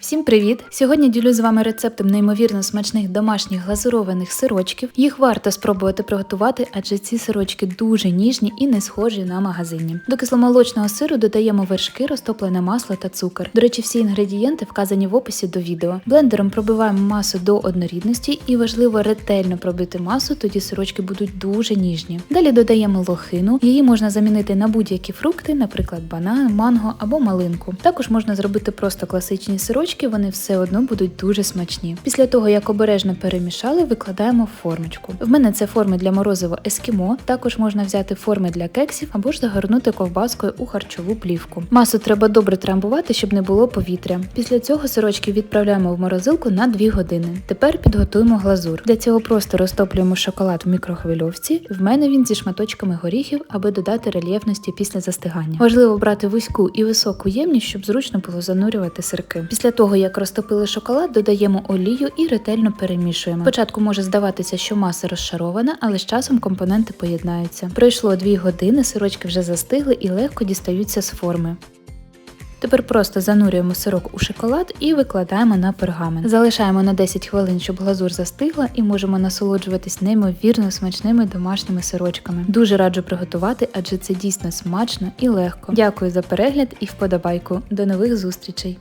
Всім привіт! Сьогодні ділю з вами рецептом неймовірно смачних домашніх глазурованих сирочків. Їх варто спробувати приготувати, адже ці сирочки дуже ніжні і не схожі на магазинні. До кисломолочного сиру додаємо вершки, розтоплене масло та цукор. До речі, всі інгредієнти вказані в описі до відео. Блендером пробиваємо масу до однорідності і важливо ретельно пробити масу, тоді сирочки будуть дуже ніжні. Далі додаємо лохину. Її можна замінити на будь-які фрукти, наприклад, банан, манго або малинку. Також можна зробити просто класичні сирочки, вони все одно будуть дуже смачні. Після того, як обережно перемішали, викладаємо в формочку. В мене це форми для морозива ескімо. Також можна взяти форми для кексів або ж загорнути ковбаскою у харчову плівку. Масу треба добре трамбувати, щоб не було повітря. Після цього сирочки відправляємо в морозилку на 2 години. Тепер підготуємо глазур. Для цього просто розтоплюємо шоколад в мікрохвильовці. В мене він зі шматочками горіхів, аби додати рельєфності після застигання. Важливо брати вузьку і високу ємність, щоб зручно було занурювати сирки. Після того, як розтопили шоколад, додаємо олію і ретельно перемішуємо. Спочатку може здаватися, що маса розшарована, але з часом компоненти поєднаються. Пройшло 2 години, сирочки вже застигли і легко дістаються з форми. Тепер просто занурюємо сирок у шоколад і викладаємо на пергамент. Залишаємо на 10 хвилин, щоб глазур застигла, і можемо насолоджуватись неймовірно смачними домашніми сирочками. Дуже раджу приготувати, адже це дійсно смачно і легко. Дякую за перегляд і вподобайку. До нових зустрічей!